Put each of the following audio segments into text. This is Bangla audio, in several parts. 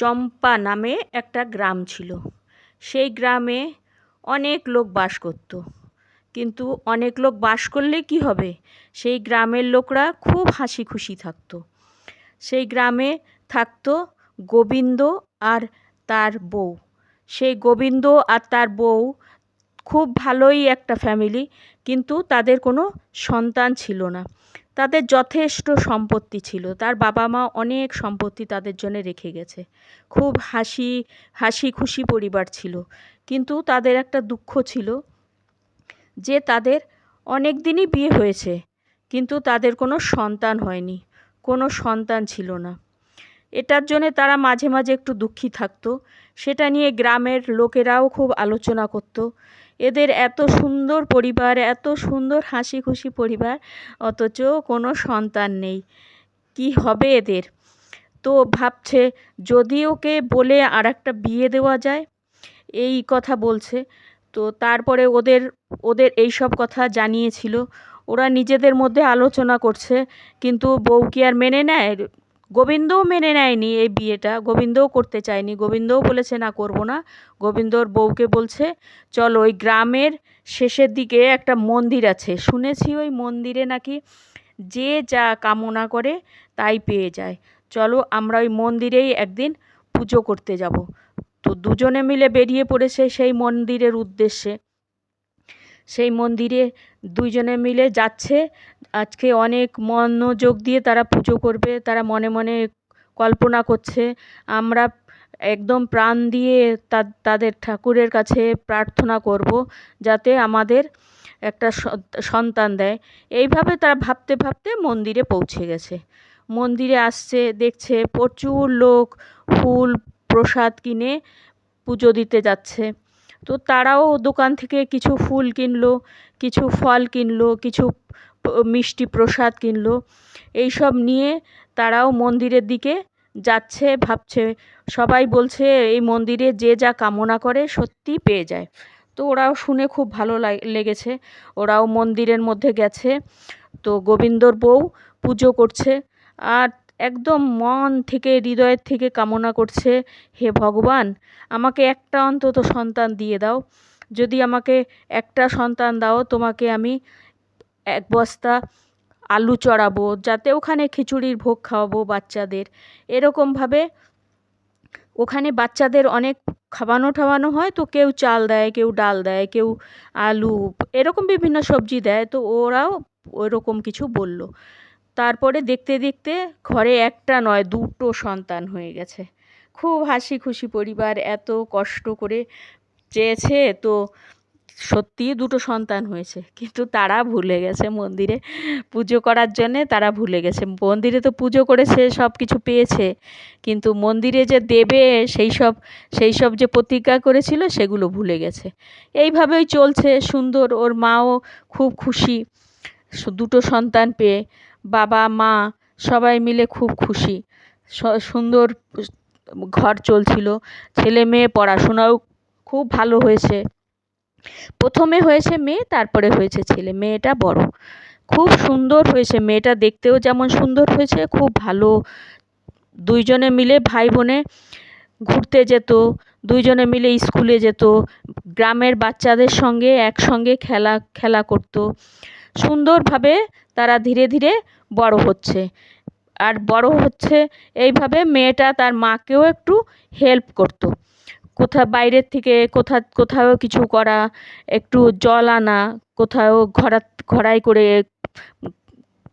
চম্পা নামে একটা গ্রাম ছিল। সেই গ্রামে অনেক লোক বাস করতো। কিন্তু অনেক লোক বাস করলে কী হবে? সেই গ্রামের লোকরা খুব হাসি খুশি থাকতো। সেই গ্রামে থাকতো গোবিন্দ আর তার বউ। সেই গোবিন্দ আর তার বউ খুব ভালোই একটা ফ্যামিলি কিন্তু তাদের কোনো সন্তান ছিল না। তাদের যথেষ্ট সম্পত্তি ছিল। তার বাবা মা অনেক সম্পত্তি তাদের জন্য রেখে গেছে। খুব হাসি হাসি খুশি পরিবার ছিল। কিন্তু তাদের একটা দুঃখ ছিল যে তাদের অনেক দিনই বিয়ে হয়েছে, কিন্তু তাদের কোনো সন্তান হয়নি, কোনো সন্তান ছিল না। এটার জন্যে তারা মাঝে মাঝে একটু দুঃখী থাকতো। সেটা নিয়ে গ্রামের লোকেরাও খুব আলোচনা করতো। এদের এত সুন্দর পরিবার, এত সুন্দর হাসি খুশি পরিবার, অথচ কোনো সন্তান নেই। কি হবে এদের? তো ভাবছে যদি ওকে বলে আর একটা বিয়ে দেওয়া যায়, এই কথা বলছে। তো তারপরে ওদের ওদের এই সব কথা জানিয়েছিল। ওরা নিজেদের মধ্যে আলোচনা করছে, কিন্তু বউ কি আর মেনে নেয়? গোবিন্দও মেনে নেয়নি এই বিয়েটা, গোবিন্দও করতে চায়নি, গোবিন্দও বলেছে, না, করব না। গোবিন্দর বউকে বলছে, চল, ওই গ্রামের শেষের দিকে একটা মন্দির আছে। শুনেছি ওই মন্দিরে নাকি যে যা কামনা করে তাই পেয়ে যায়। চলো, আমরা ওই মন্দিরেই একদিন পুজো করতে যাব। তো দুজনে মিলে বেরিয়ে পড়েছে সেই মন্দিরের উদ্দেশ্যে। সেই মন্দিরে দুইজনে মিলে যাচ্ছে আজকে অনেক মনোযোগ দিয়ে তারা পুজো করবে, তারা মনে মনে কল্পনা করছে। আমরা একদম প্রাণ দিয়ে তাদের ঠাকুরের কাছে প্রার্থনা করব যাতে আমাদের একটা সন্তান দেয়। এইভাবে তারা ভাবতে ভাবতে মন্দিরে পৌঁছে গেছে। মন্দিরে আসছে, দেখছে প্রচুর লোক ফুল প্রসাদ কিনে পুজো দিতে যাচ্ছে। তো তারাও দোকান থেকে কিছু ফুল কিনলো, কিছু ফল কিনলো, কিছু মিষ্টি প্রসাদ কিনলো। এইসব নিয়ে তারাও মন্দিরের দিকে যাচ্ছে, ভাবছে। সবাই বলছে, এই মন্দিরে যে যা কামনা করে সত্যি পেয়ে যায়। তো ওরাও শুনে খুব ভালো লেগেছে। ওরাও মন্দিরের মধ্যে গেছে। তো গোবিন্দর বউ পুজো করছে। আর একদম মন থেকে, হৃদয়ের থেকে কামনা করছে, হে ভগবান, আমাকে একটা অন্তত সন্তান দিয়ে দাও। যদি আমাকে একটা সন্তান দাও, তোমাকে আমি এক বস্তা আলু চড়াবো, যাতে ওখানে খিচুড়ির ভোগ খাওয়াবো বাচ্চাদের। এরকমভাবে ওখানে বাচ্চাদের অনেক খাওয়ানো ঠাওয়ানো হয়, তো কেউ চাল দেয়, কেউ ডাল দেয়, কেউ আলু, এরকম বিভিন্ন সবজি দেয়, তো ওরাও ওরকম কিছু বলল। তারপরে দেখতে দেখতে ঘরে একটা নয়, দুটো সন্তান হয়ে গেছে। খুব হাসি খুশি পরিবার, এত কষ্ট করে চেয়েছে, তো সত্যিই দুটো সন্তান হয়েছে, কিন্তু তারা ভুলে গেছে মন্দিরে পুজো করার জন্যে, তারা ভুলে গেছে। মন্দিরে তো পুজো করেছে সব কিছু পেয়েছে, কিন্তু মন্দিরে যে দেবে, সেই সব সেই সব যে প্রতিজ্ঞা করেছিল, সেগুলো ভুলে গেছে। এইভাবেই চলছে, সুন্দর। ওর মাও খুব খুশি দুটো সন্তান পেয়ে, বাবা, মা, সবাই মিলে খুব খুশি। সুন্দর ঘর চলছিল, ছেলে মেয়ে পড়াশোনাও খুব ভালো হয়েছে। প্রথমে হয়েছে মেয়ে, তারপরে হয়েছে ছেলে। মেয়েটা বড়। খুব সুন্দর হয়েছে। মেয়েটা দেখতেও যেমন সুন্দর হয়েছে, খুব ভালো। দুইজনে মিলে ভাই বোনে ঘুরতে যেত, দুইজনে মিলে স্কুলে যেত, গ্রামের বাচ্চাদের সঙ্গে একসঙ্গে খেলা খেলা করতো। সুন্দরভাবে তারা ধীরে ধীরে বড় হচ্ছে। আর বড় হচ্ছে এইভাবে মেয়েটা তার মাকেও একটু হেল্প করতো। কোথা বাইরের থেকে কোথা কোথাও কিছু করা, একটু জল আনা কোথাও ঘরা ঘড়াই করে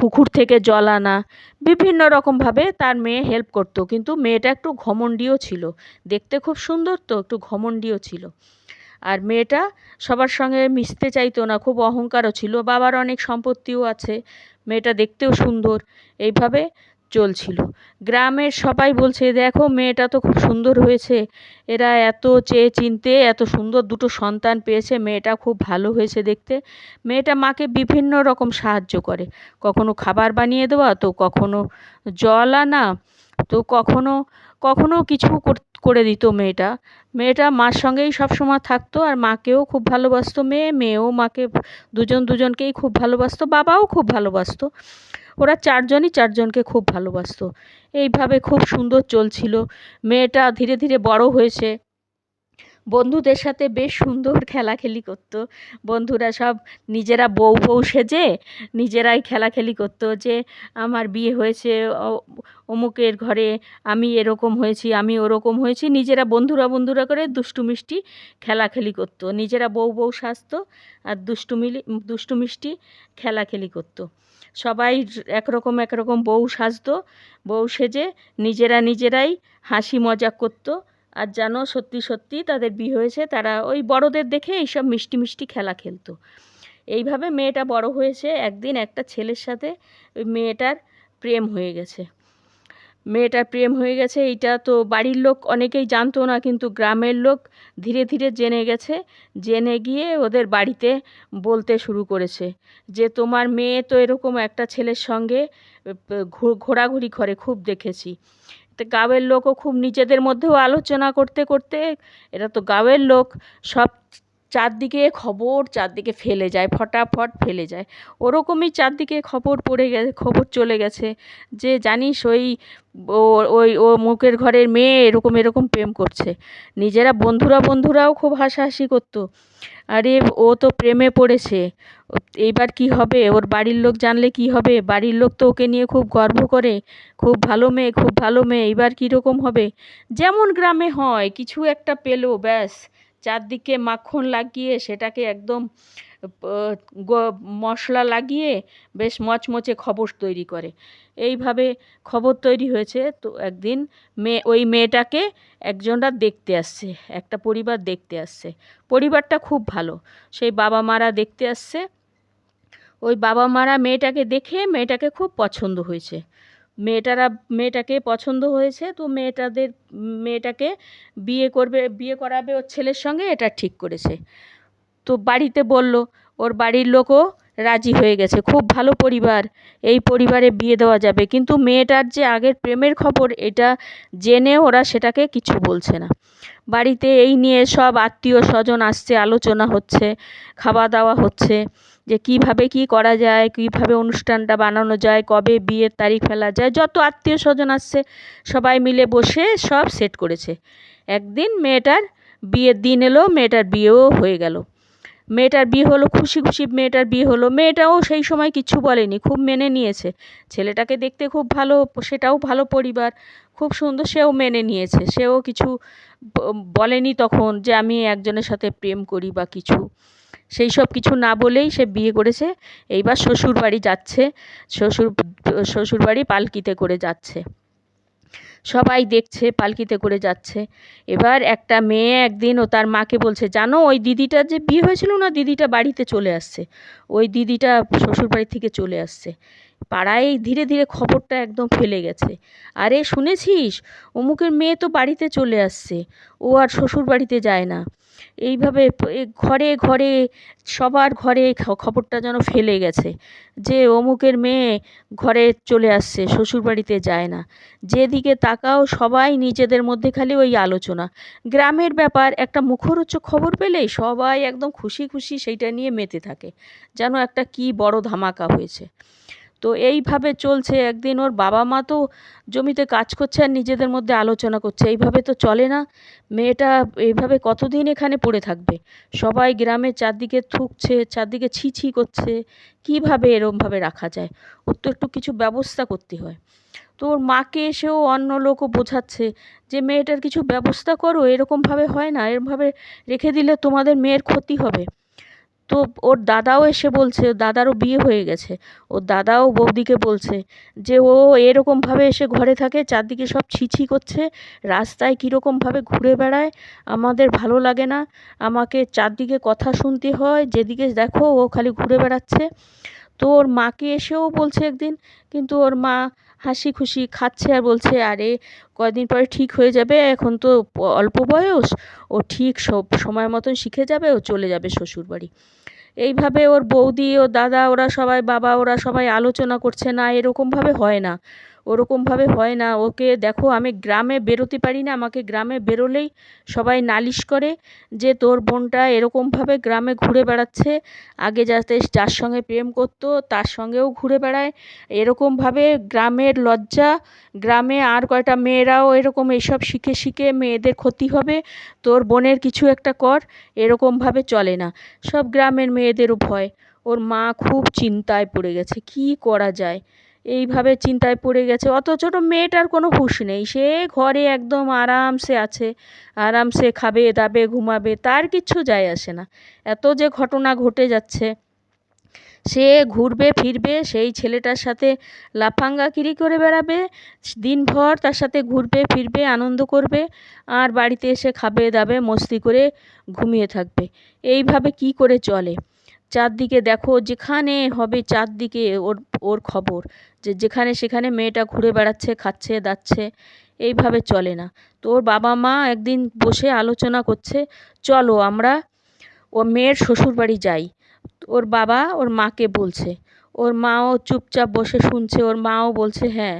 পুকুর থেকে জল আনা, বিভিন্ন রকমভাবে তার মেয়ে হেল্প করতো। কিন্তু মেয়েটা একটু ঘমণ্ডিও ছিল। দেখতে খুব সুন্দর তো, একটু ঘমণ্ডিও ছিল। আর মেয়েটা সবার সঙ্গে মিশতে চাইতো না, খুব অহংকারও ছিল। বাবার অনেক সম্পত্তিও আছে, মেয়েটা দেখতেও সুন্দর। এইভাবে চলছিল। গ্রামের সবাই বলছে, দেখো, মেয়েটা তো খুব সুন্দর হয়েছে। এরা এত চেয়ে চিনতে, এত সুন্দর দুটো সন্তান পেয়েছে, মেয়েটা খুব ভালো হয়েছে দেখতে। মেয়েটা মাকে বিভিন্ন রকম সাহায্য করে। কখনো খাবার বানিয়ে দেওয়া, তো কখনো জল আনা, তো কখনো কখনো কিছু করে দিত মেয়েটা। মেয়েটা মার সঙ্গেই সবসময় থাকতো আর মাকেও খুব ভালোবাসতো মেয়ে, মেয়েও মাকে দুজন দুজনকেই খুব ভালোবাসতো, বাবাও খুব ভালোবাসতো। ওরা চারজনই চারজনকে খুব ভালোবাসতো। এইভাবে খুব সুন্দর চলছিল। মেয়েটা ধীরে ধীরে বড় হয়েছে। বন্ধুদের সাথে বেশ সুন্দর খেলাখেলি করতো। বন্ধুরা সব নিজেরা বউ বউ সেজে নিজেরাই খেলাখেলি করতো যে, আমার বিয়ে হয়েছে অমুকের ঘরে আমি এরকম হয়েছি, আমি ওরকম হয়েছি। নিজেরা বন্ধুরা বন্ধুরা করে দুষ্টু মিষ্টি খেলাখেলি করতো। নিজেরা বউ বউ সাজতো আর দুষ্টু মিলি, দুষ্টু মিষ্টি খেলাখেলি করতো। সবাই একরকম একরকম বউ সাজতো, বউ সেজে নিজেরা নিজেরাই হাসি মজা করতো। আর যেন সত্যি সত্যি তাদের বিয়ে হয়েছে, তারা ওই বড়দের দেখে এইসব মিষ্টি মিষ্টি খেলা খেলতো। এইভাবে মেয়েটা বড় হয়েছে, একদিন একটা ছেলের সাথে ওই মেয়েটার প্রেম হয়ে গেছে। মেয়েটার প্রেম হয়ে গেছে, এইটা তো বাড়ির লোক অনেকেই জানতো না, কিন্তু গ্রামের লোক ধীরে ধীরে জেনে গেছে, জেনে গিয়ে ওদের বাড়িতে বলতে শুরু করেছে যে, তোমার মেয়ে তো এরকম একটা ছেলের সঙ্গে ঘোরাঘুরি করে, খুব দেখেছি। তো গাঁয়ের লোকও খুব নিজেদের মধ্যেও আলোচনা করতে করতে এরা তো গাঁয়ের লোক সব চারদিকে খবর চারদিকে ফেলে যায়, ফটাফট ফেলে যায়। ওরকমই চারদিকে খবর পড়ে গেছে খবর চলে গেছে যে জানিস ওই ওই, ও মুখের ঘরের মেয়ে এরকম এরকম প্রেম করছে। নিজেরা বন্ধুরা বন্ধুরাও খুব হাসাহাসি করতো। আরে ও তো প্রেমে পড়েছে। এইবার কি হবে? ওর বাড়ির লোক জানলে কি হবে? বাড়ির লোক তো ওকে নিয়ে খুব গর্ব করে। খুব ভালো মেয়ে, খুব ভালো মেয়ে এবার কীরকম হবে? যেমন গ্রামে হয়, কিছু একটা পেল, ব্যাস। চারদিকে মাখন লাগিয়ে সেটাকে একদম মশলা লাগিয়ে বেশ মচমচে খবর তৈরি করে। এইভাবে খবর তৈরি হয়েছে। তো একদিন মেয়ে ওই মেয়েটাকে একজনরা দেখতে আসছে, একটা পরিবার দেখতে আসছে। পরিবারটা খুব ভালো। সেই বাবা মারা দেখতে আসছে। ওই বাবা মারা মেয়েটাকে দেখে মেয়েটাকে খুব পছন্দ হয়েছে। মেয়েটারা, মেয়েটাকে পছন্দ হয়েছে, তো মেয়েটাদের, মেয়েটাকে বিয়ে করবে, বিয়ে করাবে ওর ছেলের সঙ্গে, এটা ঠিক করেছে। তো বাড়িতে বলল, ওর বাড়ির লোকও রাজি হয়ে গেছে, খুব ভালো পরিবার, এই পরিবারে বিয়ে দেওয়া যাবে। কিন্তু মেয়েটার যে আগের প্রেমের খবর, এটা জেনে ওরা সেটাকে কিছু বলছে না। বাড়িতে এই নিয়ে সব আত্মীয় স্বজন আসছে, আলোচনা হচ্ছে খাওয়া দাওয়া হচ্ছে যে কীভাবে কী করা যায়, কীভাবে অনুষ্ঠানটা বানানো যায়, কবে বিয়ের তারিখ ফেলা যায়, যত আত্মীয় স্বজন আসছে, সবাই মিলে বসে সব সেট করেছে। একদিন মেয়েটার বিয়ের দিন এলো, মেয়েটার বিয়েও হয়ে গেল। মেয়েটার বিয়ে হলো, খুশি খুশি মেয়েটার বিয়ে হলো, মেয়েটাও সেই সময় কিছু বলেনি, খুব মেনে নিয়েছে। ছেলেটাকে দেখতে খুব ভালো, সেটাও ভালো পরিবার, খুব সুন্দর সেও মেনে নিয়েছে। সেও কিছু বলেনি তখন যে আমি একজনের সাথে প্রেম করি বা কিছু। সেই সব কিছু না বলেই সে বিয়ে করেছে। এইবার শ্বশুর বাড়ি যাচ্ছে। শ্বশুর শ্বশুর বাড়ি পালকিতে করে যাচ্ছে। সবাই দেখছে, পালকিতে করে যাচ্ছে। এবার একটা মেয়ে একদিন ও তার মাকে বলছে, জানো, ওই দিদিটার যে বিয়ে হয়েছিল না, দিদিটা বাড়িতে চলে আসছে। ওই দিদিটা শ্বশুরবাড়ি থেকে চলে আসছে। পাড়ায় ধীরে ধীরে খবরটা একদম ফেলে গেছে। আরে শুনেছিস? অমুকের মেয়ে তো বাড়িতে চলে আসছে। ও আর শ্বশুর বাড়িতে যায় না। এইভাবে ঘরে ঘরে, সবার ঘরে খবরটা যেন ফেলে গেছে যে অমুকের মেয়ে ঘরে চলে আসছে শ্বশুরবাড়িতে যায় না। যেদিকে তাকাও সবাই নিজেদের মধ্যে খালি ওই আলোচনা। গ্রামের ব্যাপার, একটা মুখরোচক খবর পেলেই সবাই একদম খুশি খুশি সেইটা নিয়ে মেতে থাকে। যেন একটা কি বড় ধামাকা হয়েছে। তো এইভাবে চলছে, একদিন ওর বাবা মা তো জমিতে কাজ করছে আর নিজেদের মধ্যে আলোচনা করছে, এইভাবে তো চলে না। মেয়েটা এইভাবে কতদিন এখানে পড়ে থাকবে? সবাই গ্রামে চারদিকে থুকছে, চারদিকে ছি ছি করছে, কীভাবে এরমভাবে রাখা যায়? ওর তো একটু কিছু ব্যবস্থা করতে হয়। তো ওর মাকে এসেও অন্য লোকও বোঝাচ্ছে যে, মেয়েটার কিছু ব্যবস্থা করো, এরকমভাবে হয় না, এরমভাবে রেখে দিলে তোমাদের মেয়ের ক্ষতি হবে। তো ওর দাদাও এসে বলছে, দাদারও বিয়ে হয়ে গেছে। ওর দাদাও বৌদিকে বলছে যে, ও এরকমভাবে এসে ঘরে থাকে, চারদিকে সব ছিছি করছে, রাস্তায় কীরকমভাবে ঘুরে বেড়ায়, আমাদের ভালো লাগে না, আমাকে চারদিকে কথা শুনতে হয়, যেদিকে দেখো ও খালি ঘুরে বেড়াচ্ছে। তো ওর মাকে এসেও বলছে একদিন, কিন্তু ওর মা হাসি খুশি খাচ্ছে আর বলছে, আরে, কয়দিন পরে ঠিক হয়ে যাবে? এখন তো অল্প বয়স। ও ঠিক সব সময় মতন শিখে যাবে, ও চলে যাবে শ্বশুর বাড়ি এইভাবে ওর বৌদি ও দাদা, ওরা সবাই, বাবা, ওরা সবাই আলোচনা করছে না, এরকমভাবে হয় না। ওরকমভাবে হয় না। ওকে দেখো আমি গ্রামে বেরোতে পারি না। আমাকে গ্রামে বেরোলেই সবাই নালিশ করে যে তোর বোনটা এরকমভাবে গ্রামে ঘুরে বেড়াচ্ছে। আগে যাতে যার সঙ্গে প্রেম করতো তার সঙ্গেও ঘুরে বেড়ায়। এরকমভাবে গ্রামের লজ্জা, গ্রামে আর কয়টা মেয়েরাও এরকম এসব শিখে শিখে মেয়েদের ক্ষতি হবে। তোর বোনের কিছু একটা কর এরকমভাবে চলে না। সব গ্রামের মেয়েদেরও ভয়। ওর মা খুব চিন্তায় পড়ে গেছে। কী করা যায়? এইভাবে চিন্তায় পড়ে গেছে। ছোটো মেয়েটার কোনো হুঁশ নেই। সে ঘরে একদম আরামসে আছে, আরামসে খাবে, দাবে, ঘুমাবে, তার কিচ্ছু যায় আসে না। এত যে ঘটনা ঘটে যাচ্ছে, সে ঘুরবে, ফিরবে, সেই ছেলেটার সাথে লাফাঙ্গাকিরি করে বেড়াবে, দিনভর তার সাথে ঘুরবে, ফিরবে, আনন্দ করবে, আর বাড়িতে এসে খাবে, দাবে, মস্তি করে ঘুমিয়ে থাকবে। এইভাবে কি করে চলে? চারদিকে দেখো যেখানে হবে চারদিকে ওর ওর খবর। যে যেখানে সেখানে মেয়েটা ঘুরে বেড়াচ্ছে, খাচ্ছে, দাচ্ছে, এইভাবে চলে না। তো ওর বাবা মা একদিন বসে আলোচনা করছে, চলো আমরা ও মেয়ের শ্বশুরবাড়ি যাই। ওর বাবা ওর মাকে বলছে। ওর মাও চুপচাপ বসে শুনছে, ওর মাও বলছে হ্যাঁ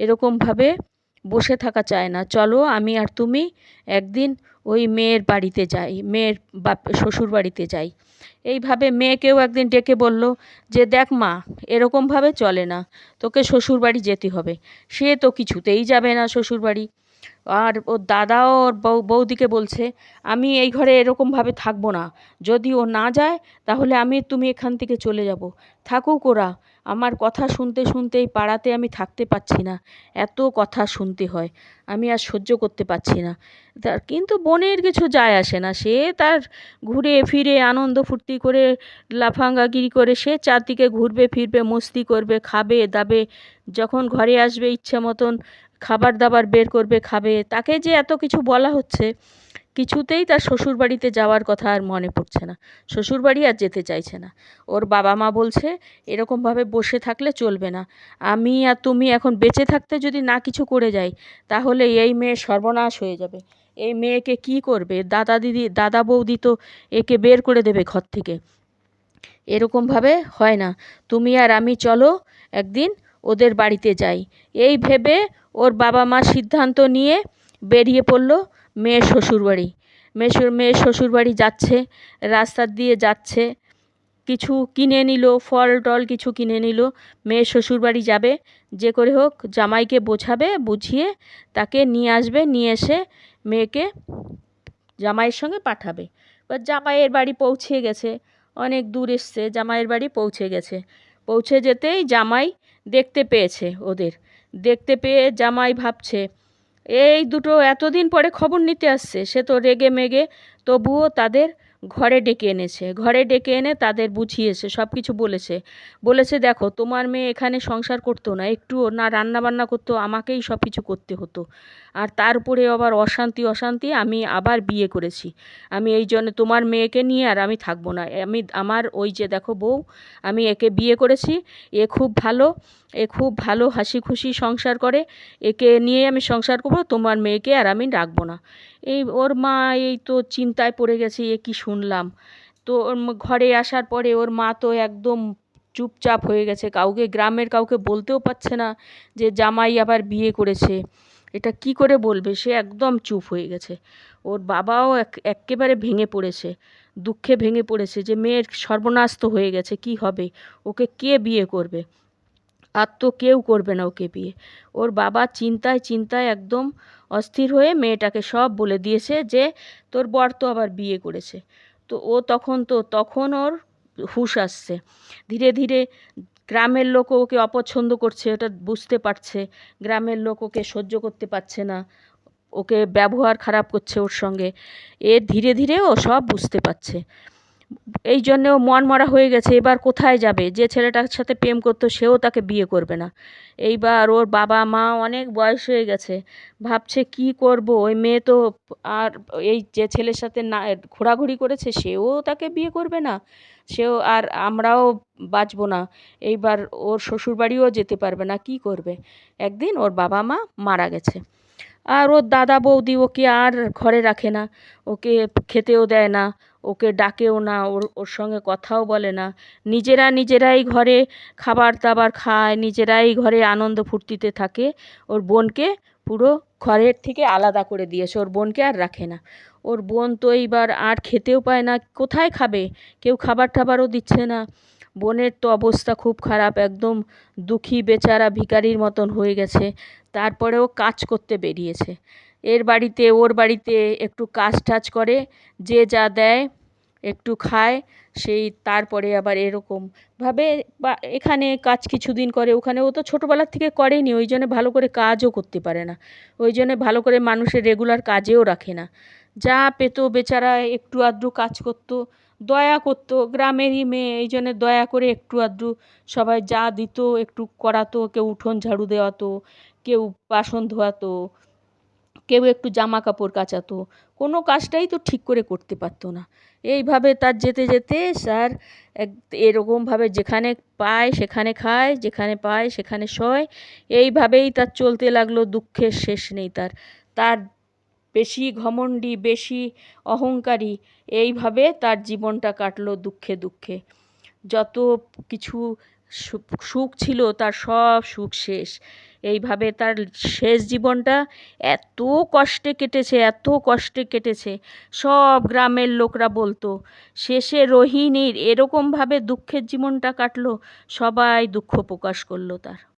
এরকমভাবে বসে থাকা চায় না। চলো আমি আর তুমি একদিন ওই মেয়ের বাড়িতে যাই, মেয়ের বাপ শ্বশুর বাড়িতে যাই। এইভাবে মেয়েকেও একদিন ডেকে বলল যে, দেখ মা, এরকমভাবে চলে না, তোকে শ্বশুরবাড়ি যেতে হবে। সে তো কিছুতেই যাবে না শ্বশুরবাড়ি। আর ওর দাদাও ওর বউ, বৌদিকে বলছে, আমি এই ঘরে এরকমভাবে থাকব না। যদি ও না যায়, তাহলে আমি, তুমি এখান থেকে চলে যাব। থাকুক ওরা আমার কথা শুনতে শুনতে এই পাড়াতে আমি থাকতে পারছি না। এত কথা শুনতে হয়। আমি আর সহ্য করতে পারছি না। তার কিন্তু বোনের কিছু যায় আসে না। সে তার ঘুরে ফিরে আনন্দ ফুর্তি করে, লাফাঙ্গাগিরি করে, সে চারদিকে ঘুরবে, ফিরবে, মস্তি করবে, খাবে, দাবে, যখন ঘরে আসবে ইচ্ছে মতন, খাবার দাবার বের করবে, খাবে। তাকে যে এত কিছু বলা হচ্ছে কিছুতেই তার শ্বশুরবাড়িতে যাওয়ার কথা আর মনে পড়ছে না। শ্বশুরবাড়ি আর যেতে চাইছে না। ওর বাবা মা বলছে, এরকমভাবে বসে থাকলে চলবে না। আমি আর তুমি এখন বেঁচে থাকতে যদি না কিছু করে যাই, তাহলে এই মেয়ে সর্বনাশ হয়ে যাবে। এই মেয়েকে কি করবে? দাদা দিদি, দাদা বৌদি তো একে বের করে দেবে ঘর থেকে। এরকমভাবে হয় না। তুমি আর আমি চলো, একদিন ওদের বাড়িতে যাই। এই ভেবে ওর বাবা মা সিদ্ধান্ত নিয়ে বেরিয়ে পড়ল। মেয়ের শ্বশুরবাড়ি। মেয়ের মেয়ের শ্বশুরবাড়ি যাচ্ছে, রাস্তা দিয়ে যাচ্ছে। কিছু কিনে নিল, ফল টল কিছু কিনে নিল। মেয়ের শ্বশুরবাড়ি যাবে, যে করে হোক জামাইকে বোঝাবে, বুঝিয়ে তাকে নিয়ে আসবে, নিয়ে এসে মেয়েকে জামাইয়ের সঙ্গে পাঠাবে। এবার জামাইয়ের বাড়ি পৌঁছে গেছে। অনেক দূর এসছে, জামাইয়ের বাড়ি পৌঁছে গেছে। পৌঁছে যেতেই জামাই দেখতে পেয়েছে ওদের। দেখতে পেয়ে জামাই ভাবছে এই দুটো এতদিন পরে খবর নিতে আসছে। সে তো রেগে মেগে তবুও তাদের ঘরে ডেকে এনেছে। ঘরে ডেকে এনে তাদের বুঝিয়েছে সব কিছু বলেছে। বলেছে, দেখো, তোমার মেয়ে এখানে সংসার করতো না, একটুও না রান্না বান্না করতো, আমাকেই সব কিছু করতে হতো। আর তার উপরে আবার অশান্তি অশান্তি আমি আবার বিয়ে করেছি। আমি এই জন্য তোমার মেয়েকে নিয়ে আর আমি থাকব না। আমি, আমার ওই যে দেখো বউ, আমি একে বিয়ে করেছি, এ খুব ভালো, এ খুব ভালো হাসি খুশি সংসার করে, একে নিয়ে আমি সংসার করব, তোমার মেয়েকে আর আমি রাখব না। এই ওর মা এই তো চিন্তায় পড়ে গেছে, এ কী শুনলাম? তো ওর ঘরে আসার পরে ওর মা তো একদম চুপচাপ হয়ে গেছে। কাউকে, গ্রামের কাউকে বলতেও পারছে না যে জামাই আবার বিয়ে করেছে। এটা কি করে বলবে? সে একদম চুপ হয়ে গেছে। ওর বাবাও এক একেবারে ভেঙে পড়েছে, দুঃখে ভেঙে পড়েছে যে মেয়ের সর্বনাশ তো হয়ে গেছে, কি হবে? ওকে কে বিয়ে করবে? আর তো কেউ করবে না ওকে বিয়ে। ওর বাবা চিন্তায় চিন্তায় একদম অস্থির হয়ে মেয়েটাকে সব বলে দিয়েছে যে, তোর বর তো আবার বিয়ে করেছে। তো ও তখন তো, তখন ওর হুঁশ আসছে। ধীরে ধীরে গ্রামের লোক ওকে অপছন্দ করছে, ওটা বুঝতে পারছে। গ্রামের লোক ওকে সহ্য করতে পারছে না, ওকে ব্যবহার খারাপ করছে ওর সঙ্গে। এ ধীরে ধীরে ও সব বুঝতে পারছে। এই জন্যে মন মরা হয়ে গেছে, এবার কোথায় যাবে? যে ছেলেটার সাথে প্রেম করতো, সেও তাকে বিয়ে করবে না। এইবার ওর বাবা মা অনেক বয়স হয়ে গেছে, ভাবছে কি করব? ওই মেয়ে তো আর এই যে ছেলের সাথে না, ঘোরাঘুরি করেছে, সেও তাকে বিয়ে করবে না। সেও আর আমরাও বাঁচবো না। এইবার ওর শ্বশুরবাড়িও যেতে পারবে না, কি করবে? একদিন ওর বাবা মা মারা গেছে। আর ওর দাদা বৌদি ওকে আর ঘরে রাখে না, ওকে খেতেও দেয় না ওকে ডাকেও না, ওর ওর সঙ্গে কথাও বলে না। নিজেরা নিজেরাই ঘরে খাবার দাবার খায়, নিজেরাই ঘরে আনন্দ ফুর্তিতে থাকে। ওর বোনকে পুরো ঘরের থেকে আলাদা করে দিয়েছে, ওর বোনকে আর রাখে না। ওর বোন তো এইবার আর খেতেও পায় না, কোথায় খাবে? কেউ খাবার টাবারও দিচ্ছে না। বোনের তো অবস্থা খুব খারাপ, একদম দুঃখী বেচারা ভিখারির মতন হয়ে গেছে। তারপরেও কাজ করতে বেরিয়েছে। এর বাড়িতে, ওর বাড়িতে একটু কাজ টাজ করে, যে যা দেয় একটু খায়, সেই তারপরে আবার এরকমভাবে বা এখানে কাজ কিছুদিন করে, ওখানে ও তো ছোটোবেলার থেকে করেনি, ওই জন্য ভালো করে কাজও করতে পারে না। ওই জন্যে ভালো করে মানুষের রেগুলার কাজেও রাখে না। যা পেতো বেচারা একটু আধটু কাজ করতো, দয়া করতো, গ্রামেরই মেয়ে, এই জন্যে দয়া করে একটু আধটু সবাই যা দিত, একটু করাতো, কেউ উঠোন ঝাড়ু দেওয়াতো, কেউ বাসন ধোয়াতো, কেউ একটু জামা কাপড় কাচাতো, কোনো কাজটাই তো ঠিক করে করতে পারতো না। এইভাবে তার যেতে যেতে স্যার এক এরকমভাবে যেখানে পায় সেখানে খায়, যেখানে পায় সেখানে শোয়। এইভাবেই তার চলতে লাগল, দুঃখের শেষ নেই তার। তার বেশি ঘমণ্ডি, বেশি অহংকারী, এইভাবে তার জীবনটা কাটলো দুঃখে দুঃখে। যত কিছু সুখ ছিল তার সব সুখ শেষ। এইভাবে তার শেষ জীবনটা এত কষ্টে কেটেছে, এত কষ্টে কেটেছে। সব গ্রামের লোকরা বলতো, শেষে রোহিণীর এরকমভাবে দুঃখের জীবনটা কাটলো, সবাই দুঃখ প্রকাশ করল তার।